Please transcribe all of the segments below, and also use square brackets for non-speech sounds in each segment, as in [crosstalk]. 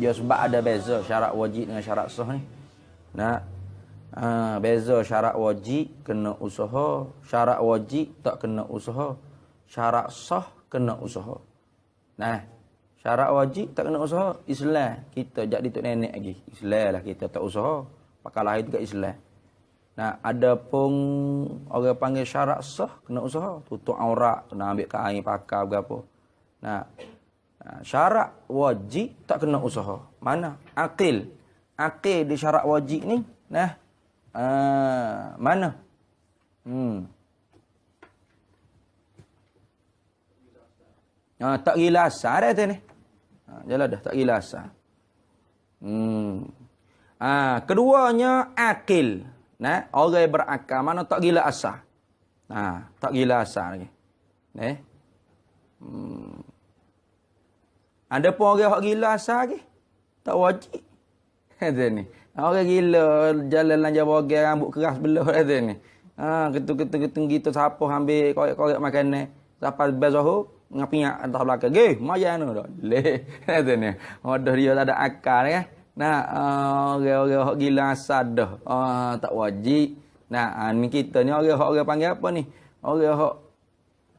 Dia sebab ada beza syarat wajib dengan syarat sah ni. Nah. Ha, beza syarat wajib kena usaha, syarat wajib tak kena usaha. Syarat sah kena usaha. Nah. Syarat wajib tak kena usaha Islam. Kita jadi tok nenek lagi. Islam lah kita tak usaha. Pakai lahir juga Islam. Nah, ada pun orang panggil syarat sah kena usaha. Tutup aurat, kena ambil kain pakai berapa. Nah, syarat wajib tak kena usaha. Mana? Akil. Akil di syarat wajib ni, nah. Uh, mana? Hmm. Ah, tak gila asal dah ni. Ha, jalan dah tak gila asal. Hmm. Ah, keduanya akil. Nah, orang berakal mana tak gila asal. Nah, tak gila asal lagi. Neh. Hmm. Ada pun orang yang gila asal lagi. Tak wajib. [laughs] Kata ni. Orang gila jalan lancar bogel rambut keras belah [laughs] kata ni. Ha, ketu-ketu-ketu gitu siapa ambil korek-korek makanan. Siapa bezohor ngapinya atas belakang. Ge, maya nu dah. [laughs] Le. Kata ni. Wadah dia tak ada akal kan. Nah, orang-orang uh, gila asal dah. Uh, tak wajib. Nah, uh, ni kita ni orang-orang panggil apa ni? Orang-orang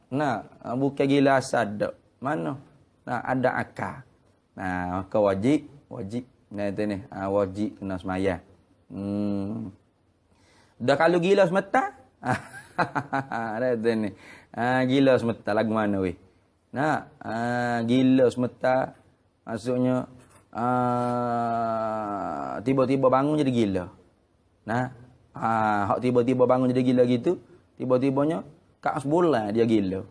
Nah, uh, bukan gila asal dah. Mana? Nah, ada akal. Nah, maka wajib, wajib. Nah, itu ni. Uh, wajib kena semaya. Hmm. Dah kalau gila semata? [laughs] Ada itu ni. Uh, gila semata lagu mana weh? Nah, uh, gila semata maksudnya uh, tiba-tiba bangun jadi gila. Nah, uh, hak tiba-tiba bangun jadi gila gitu, tiba-tibanya kak sebulan dia gila.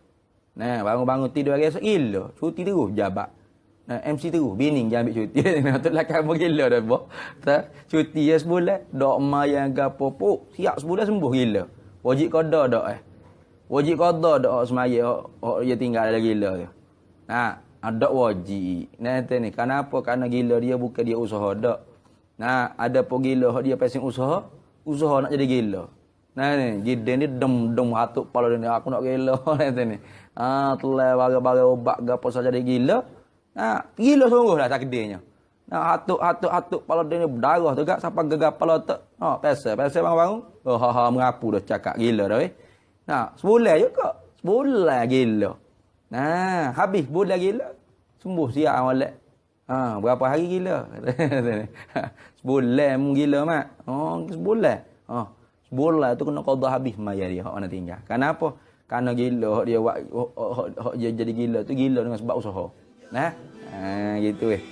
Nah, bangun-bangun tidur hari esok gila. Cuti terus jabat. Nah, MC terus bining jangan ambil cuti. [laughs] Nak tu lah kamu gila dah boh. Tak, cuti ya sebulan, dok mayang gapo pok, siap sebulan sembuh gila. Wajib qada dak eh. Wajib qada dak semaya hok dia tinggal ada gila tu. Nah, ada wajib. Nah, ni kenapa? Karena gila dia bukan dia usaha dak. Nah, ada pun gila dia pasing usaha, usaha nak jadi gila. Nah ni, jidin ni dem dem hatuk pala ni aku nak gila [laughs] ni. Ah, telah bagai-bagai obat gapo saja jadi gila. Nah, gila sungguh lah takdirnya. Nah, hatuk-hatuk hatuk pala dia ni berdarah tu gak siapa gegar pala tu. Ha, pesa, pesa bangun-bangun. Oh, ha ha mengapu dah cakap gila dah eh. Nah, sebulan juga. Sebulan gila. Nah, habis bulan gila. Sembuh siap molek. Ha, berapa hari gila? [laughs] sebulan gila mak. Oh, sebulan. Oh, Sebulan tu kena qada habis maya dia hak nak tinggal. Kenapa? Karena gila dia hak, hak, jadi gila tu gila dengan sebab usaha. Nah, ha, gitu eh.